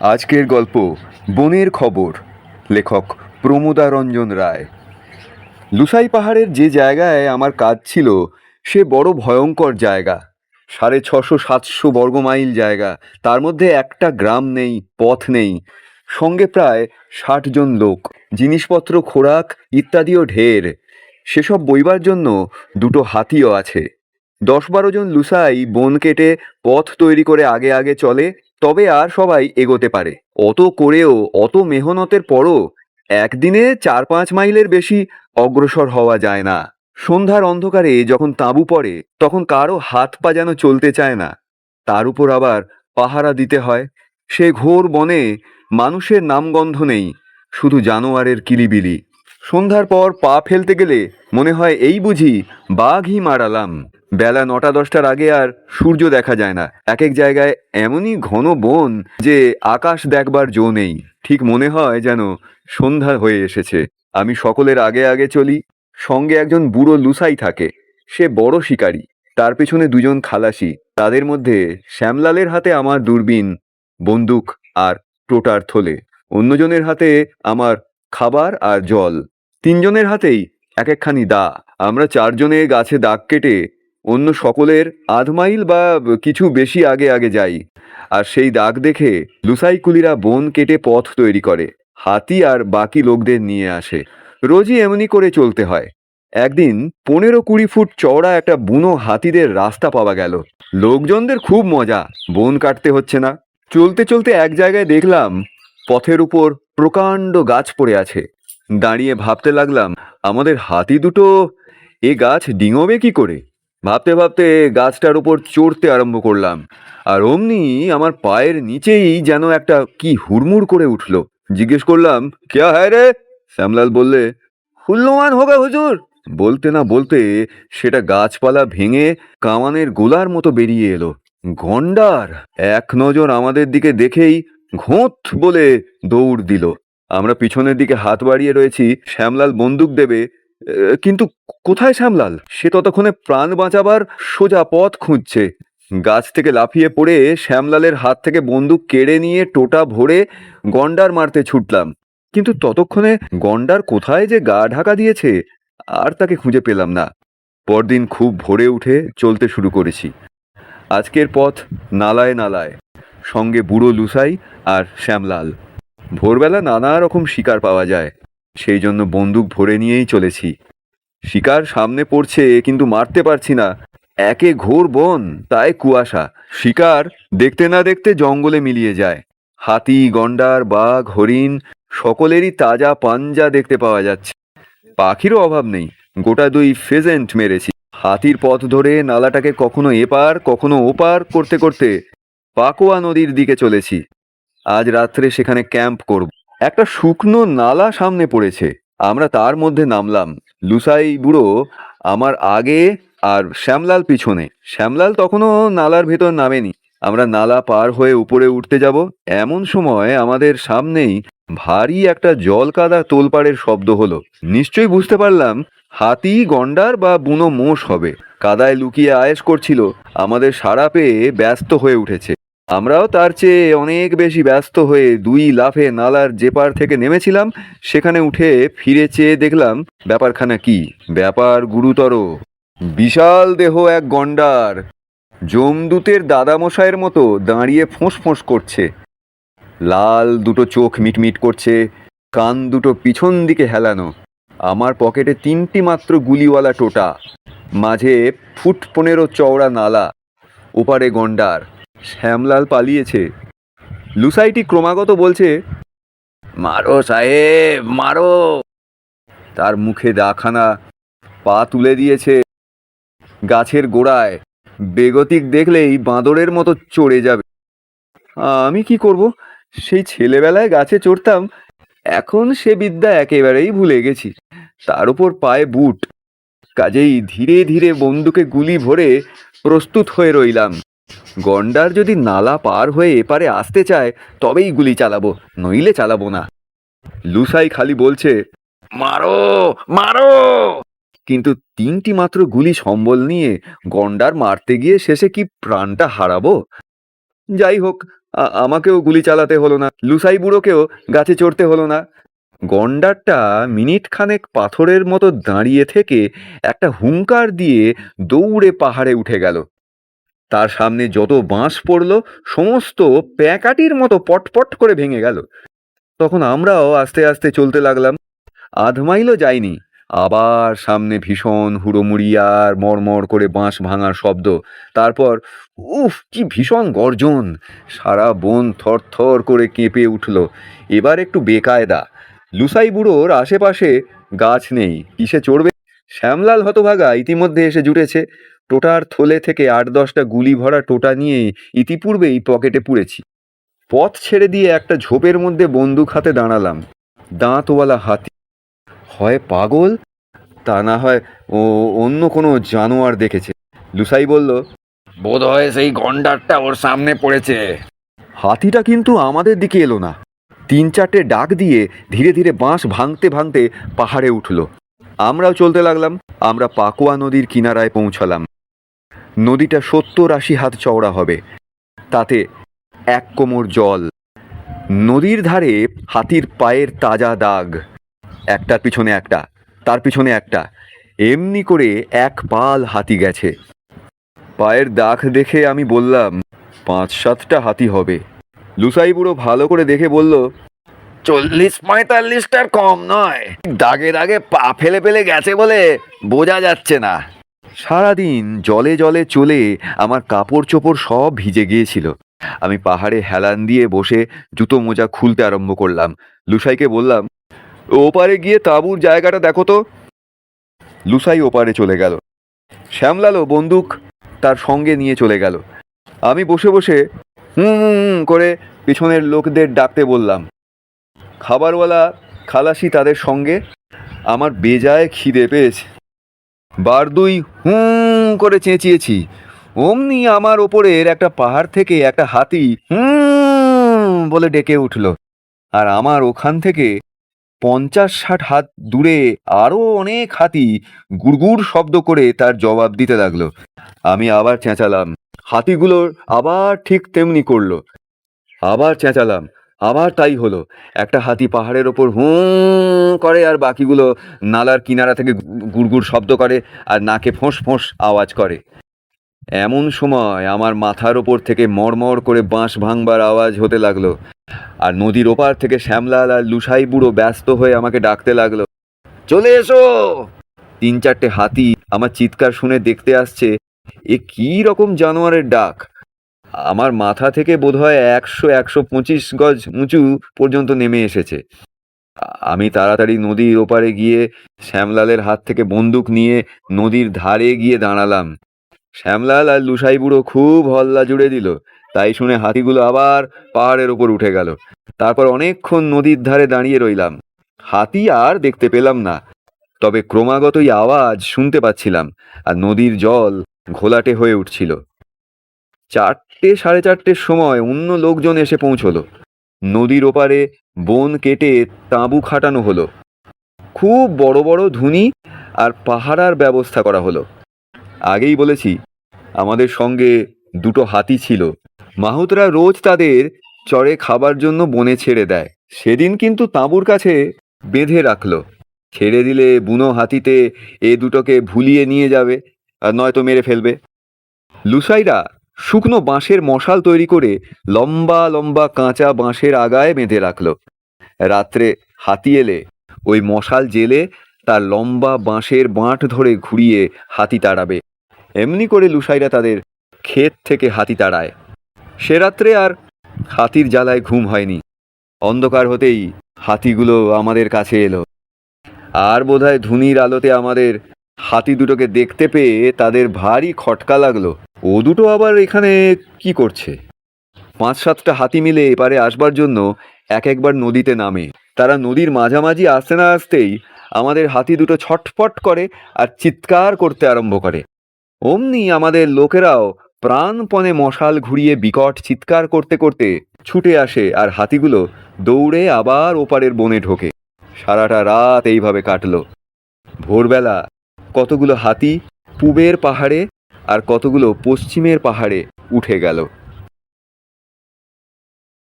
আজকের গল্প, বনের খবর, লেখক প্রমোদারঞ্জন রায়। লুসাই পাহাড়ের যে জায়গায় আমার কাজ ছিল, সে বড় ভয়ঙ্কর জায়গা। সাড়ে ছশো সাতশো বর্গমাইল জায়গা, তার মধ্যে একটা গ্রাম নেই, পথ নেই। সঙ্গে প্রায় ষাট জন লোক, জিনিসপত্র, খোরাক ইত্যাদিও ঢের। সেসব বইবার জন্য দুটো হাতিও আছে। দশ বারো জন লুসাই বন কেটে পথ তৈরি করে আগে আগে চলে তবে আর সবাই এগোতে পারে। অত করেও, অত মেহনতের পরও একদিনে চার পাঁচ মাইলের বেশি অগ্রসর হওয়া যায় না। সন্ধ্যার অন্ধকারে যখন তাঁবু পড়ে, তখন কারও হাত পা যেন চলতে চায় না। তার উপর আবার পাহারা দিতে হয়। সে ঘোর বনে মানুষের নামগন্ধ নেই, শুধু জানোয়ারের কিলিবিলি। সন্ধ্যার পর পা ফেলতে গেলে মনে হয়, এই বুঝি বাঘই মারালাম। বেলা নটা দশটার আগে আর সূর্য দেখা যায় না। এক এক জায়গায় এমনই ঘন বন যে আকাশ দেখবার জো নেই। ঠিক মনে হয় যেন সন্ধ্যা হয়ে এসেছে। আমি সকলের আগে আগে চলি। সঙ্গে একজন বুড়ো লুসাই থাকে। সে বড় শিকারী। তার পেছনে দুজন খালাসি। তাদের মধ্যে শ্যামলালের হাতে আমার দূরবীন, বন্দুক আর টোটার থলে। অন্যজনের হাতে আমার খাবার আর জল। তিনজনের হাতেই এক একখানি দা। আমরা চারজনে গাছে দাগ কেটে অন্য সকলের আধ মাইল বা কিছু বেশি আগে আগে যাই। আর সেই দাগ দেখে লুসাইকুলিরা বন কেটে পথ তৈরি করে, হাতি আর বাকি লোকদের নিয়ে আসে। রোজই এমনি করে চলতে হয়। একদিন পনেরো কুড়ি ফুট চওড়া একটা বুনো হাতিদের রাস্তা পাওয়া গেল। লোকজনদের খুব মজা, বন কাটতে হচ্ছে না। চলতে চলতে এক জায়গায় দেখলাম পথের উপর প্রকাণ্ড গাছ পড়ে আছে। দাঁড়িয়ে ভাবতে লাগলাম, আমাদের হাতি দুটো এ গাছ ডিঙোবে কি করে? ভাবতে ভাবতে গাছটার উপর চড়তে আরম্ভ করলাম। আর অমনি আমার পায়ের নিচেই যেন একটা কি হুড়মুড় করে উঠল। জিজ্ঞেস করলাম, কে হ্যায় রে? শ্যামলাল বললে হুল্লমান হবে হুজুর। বলতে না বলতে সেটা গাছপালা ভেঙে কামানের গোলার মতো বেরিয়ে এলো। গন্ডার এক নজর আমাদের দিকে দেখেই ঘোঁত বলে দৌড় দিল। আমরা পিছনের দিকে হাত বাড়িয়ে রয়েছি, শ্যামলাল বন্দুক দেবে কিন্তু কোথায় শ্যামলাল? সে ততক্ষণে প্রাণ বাঁচাবার সোজা পথ খুঁজছে। গাছ থেকে লাফিয়ে পড়ে শ্যামলালের হাত থেকে বন্দুক কেড়ে নিয়ে টোটা ভরে গন্ডার মারতে ছুটলাম। কিন্তু ততক্ষণে গন্ডার কোথায় যে গা ঢাকা দিয়েছে, আর তাকে খুঁজে পেলাম না। পরদিন খুব ভোরে উঠে চলতে শুরু করেছি। আজকের পথ নালায় নালায়, সঙ্গে বুড়ো লুসাই আর শ্যামলাল। ভোরবেলা নানা রকম শিকার পাওয়া যায়। সেই জন্য বন্দুক ভরে নিয়েই চলেছি। শিকার সামনে পড়ছে, কিন্তু মারতে পারছি না। একে ঘোর বন, তাই কুয়াশা। শিকার দেখতে না দেখতে জঙ্গলে মিলিয়ে যায়। হাতি, গন্ডার, বাঘ, হরিণ, সকলেরই তাজা পাঞ্জা দেখতে পাওয়া যাচ্ছে। পাখিরও অভাব নেই। গোটা দুই ফেজেন্ট মেরেছি। হাতির পথ ধরে নালাটাকে কখনো এপার, কখনো ওপার করতে করতে পাকোয়া নদীর দিকে চলেছি। আজ রাত্রে সেখানে ক্যাম্প করব। একটা শুকনো নালা সামনে পড়েছে। আমরা তার মধ্যে নামলাম। লুসাই বুড়ো আমার আগে আর শ্যামলাল পিছনে। শ্যামলাল তখনও নালার ভেতর নামেনি। আমরা নালা পার হয়ে উপরে উঠতে যাব। এমন সময় আমাদের সামনেই ভারী একটা জল কাদা তোলপাড়ের শব্দ হলো। নিশ্চয়ই বুঝতে পারলাম, হাতি, গন্ডার বা বুনো মোষ হবে। কাদায় লুকিয়ে আয়েস করছিল। আমাদের সাড়া পেয়ে ব্যস্ত হয়ে উঠেছে। আমরাও তার চেয়ে অনেক বেশি ব্যস্ত হয়ে দুই লাফে নালার যে পার থেকে নেমেছিলাম, সেখানে উঠে ফিরে চেয়ে দেখলাম, ব্যাপারখানা কি? ব্যাপার গুরুতর। বিশাল দেহ এক গন্ডার। জমদূতের দাদামশাইয়ের মতো দাঁড়িয়ে ফোঁস ফোঁস করছে। লাল দুটো চোখ মিটমিট করছে, কান দুটো পিছন দিকে হেলানো। আমার পকেটে তিনটি মাত্র গুলিওয়ালা টোটা। মাঝে ফুট পনেরো চওড়া নালা। ওপারে গন্ডার। শ্যামলাল পালিয়েছে। লুসাইটি ক্রমাগত বলছে, মারো সাহেব, মারো। তার মুখে দাখানা, পা তুলে দিয়েছে। গাছের গোড়ায় বেগতিক দেখলেই বাঁদরের মতো চড়ে যাবে। আমি কি করব? সেই ছেলেবেলায় গাছে চড়তাম, এখন সে বিদ্যা একেবারেই ভুলে গেছি। তার উপর পায়ে বুট। কাজেই ধীরে ধীরে বন্দুকে গুলি ভরে প্রস্তুত হয়ে রইলাম। গন্ডার যদি নালা পার হয়ে এপারে আসতে চায়, তবেই গুলি চালাবো, নইলে চালাবো না। লুসাই খালি বলছে, মারো মারো! কিন্তু তিনটি মাত্র গুলি সম্বল নিয়ে গন্ডার মারতে গিয়ে শেষে কি প্রাণটা হারাবো? যাই হোক আমাকেও গুলি চালাতে হলো না, লুসাই বুড়োকেও গাছে চড়তে হলো না। গন্ডারটা মিনিট খানেক পাথরের মতো দাঁড়িয়ে থেকে একটা হুঙ্কার দিয়ে দৌড়ে পাহাড়ে উঠে গেল। তার সামনে যত বাঁশ পড়ল, সমস্ত প্যাকাটির মতো পটপট করে ভেঙে গেল। তখন আমরাও আস্তে আস্তে চলতে লাগলাম। আধ মাইলও যাইনি। আবার সামনে ভীষণ হুড়োমুড়ি আর মরমর করে বাঁশ ভাঙার শব্দ। তারপর, উফ, কি ভীষণ গর্জন! সারা বন থরথর করে কেঁপে উঠল। এবার একটু বেকায়দা। লুসাই বুড়োর আশেপাশে গাছ নেই। কিসে চড়বে? শ্যামলাল হতভাগা ইতিমধ্যে এসে জুটেছে। টোটার থলে থেকে আট দশটা গুলি ভরা টোটা নিয়ে ইতিপূর্বেই পকেটে পুড়েছি। পথ ছেড়ে দিয়ে একটা ঝোপের মধ্যে বন্দুক হাতে দাঁড়ালাম। দাঁতওয়ালা হাতি। হয় পাগল? তা না হয় ও অন্য কোনো জানোয়ার দেখেছে। লুসাই বলল বোধ হয় সেই গন্ডারটা ওর সামনে পড়েছে। হাতিটা কিন্তু আমাদের দিকে এলো না। তিন চারটে ডাক দিয়ে ধীরে ধীরে বাঁশ ভাঙতে ভাঙতে পাহাড়ে উঠল। আমরাও চলতে লাগলাম। আমরা পাকুয়া নদীর কিনারায় পৌঁছালাম। নদীটা সত্তর আশি হাত চওড়া হবে। তাতে এক কোমর জল। নদীর ধারে হাতির পায়ের তাজা দাগ। একটার পিছনে একটা, তার পিছনে একটা। এমনি করে এক পাল হাতি গেছে। পায়ের দাগ দেখে আমি বললাম, পাঁচ সাতটা হাতি হবে। লুসাই বুড়ো ভালো করে দেখে বলল চল্লিশ পঁয়তাল্লিশটার কম নয়। দাগে দাগে পা ফেলে ফেলে গেছে বলে বোঝা যাচ্ছে না। সারাদিন জলে জলে চলে আমার কাপড় চোপড় সব ভিজে গিয়েছিল। আমি পাহাড়ে হেলান দিয়ে বসে জুতো মোজা খুলতে আরম্ভ করলাম। লুসাইকে বললাম, ওপারে গিয়ে তাঁবুর জায়গাটা দেখো তো। লুসাই ওপারে চলে গেল। শ্যামলালও বন্দুক তার সঙ্গে নিয়ে চলে গেল। আমি বসে বসে হুম করে পিছনের লোকদের ডাকতে বললাম খাবারওয়ালা খালাসি তাদের সঙ্গে আমার বেজায় খিদে পেয়েছে। বার দুই হুম করে চেঁচিয়েছি। অমনি আমার ওপরের একটা পাহাড় থেকে একটা হাতি হুম বলে ডেকে উঠল। আর আমার ওখান থেকে পঞ্চাশ ষাট হাত দূরে আরও অনেক হাতি গুড়গুড় শব্দ করে তার জবাব দিতে লাগল। আমি আবার চেঁচালাম। হাতিগুলোর আবার ঠিক তেমনি করল। আবার চেঁচালাম। আবার তাই হলো। একটা হাতি পাহাড়ের ওপর হুঁ করে আর বাকিগুলো নালার কিনারা থেকে গুড়গুড় শব্দ করে আর নাকে ফোঁস ফোঁস আওয়াজ করে। এমন সময় আমার মাথার ওপর থেকে মরমর করে বাঁশ ভাঙবার আওয়াজ হতে লাগল আর নদীর ওপার থেকে শ্যামলাল আর লুসাই বুড়ো ব্যস্ত হয়ে আমাকে ডাকতে লাগল, চলে এসো! তিন চারটে হাতি আমার চিৎকার শুনে দেখতে আসছে, এ কী রকম জানোয়ারের ডাক? আমার মাথা থেকে বোধহয় একশো একশো পঁচিশ গজ উঁচু পর্যন্ত নেমে এসেছে। আমি তাড়াতাড়ি নদীর ওপারে গিয়ে শ্যামলালের হাত থেকে বন্দুক নিয়ে নদীর ধারে গিয়ে দাঁড়ালাম। শ্যামলাল আর লুসাই বুড়ো খুব হল্লা জুড়ে দিল। তাই শুনে হাতিগুলো আবার পাহাড়ের ওপর উঠে গেল। তারপর অনেকক্ষণ নদীর ধারে দাঁড়িয়ে রইলাম। হাতি আর দেখতে পেলাম না। তবে ক্রমাগতই আওয়াজ শুনতে পাচ্ছিলাম আর নদীর জল ঘোলাটে হয়ে উঠছিল। চারটে, সাড়ে চারটের সময় অন্য লোকজন এসে পৌঁছলো। নদীর ওপারে বন কেটে তাঁবু খাটানো হলো। খুব বড় বড় ধুনি আর পাহারার ব্যবস্থা করা হলো। আগেই বলেছি, আমাদের সঙ্গে দুটো হাতি ছিল। মাহুতরা রোজ তাদের চড়ে খাবার জন্য বনে ছেড়ে দেয়। সেদিন কিন্তু তাঁবুর কাছে বেঁধে রাখল। ছেড়ে দিলে বুনো হাতিতে এ দুটোকে ভুলিয়ে নিয়ে যাবে আর নয়তো মেরে ফেলবে। লুসাইরা শুকনো বাঁশের মশাল তৈরি করে লম্বা লম্বা কাঁচা বাঁশের আগায় বেঁধে রাখল। রাত্রে হাতি এলে, ওই মশাল জেলে তার লম্বা বাঁশের বাঁট ধরে ঘুরিয়ে হাতি তাড়াবে। এমনি করে লুসাইরা তাদের ক্ষেত থেকে হাতি তাড়ায়। সে রাত্রে আর হাতির জ্বালায় ঘুম হয়নি। অন্ধকার হতেই হাতিগুলো আমাদের কাছে এলো। আর বোধহয় ধুনির আলোতে আমাদের হাতি দুটোকে দেখতে পেয়ে তাদের ভারী খটকা লাগল। ও দুটো আবার এখানে কি করছে? পাঁচ সাতটা হাতি মিলে এপারে আসবার জন্য এক একবার নদীতে নামে। তারা নদীর মাঝামাঝি আসতে না আসতেই আমাদের হাতি দুটো ছটফট করে আর চিৎকার করতে আরম্ভ করে। অমনি আমাদের লোকেরাও প্রাণপণে মশাল ঘুরিয়ে বিকট চিৎকার করতে করতে ছুটে আসে আর হাতিগুলো দৌড়ে আবার ওপারের বনে ঢোকে। সারাটা রাত এইভাবে কাটলো। ভোরবেলা কতগুলো হাতি পুবের পাহাড়ে আর কতগুলো পশ্চিমের পাহাড়ে উঠে গেল।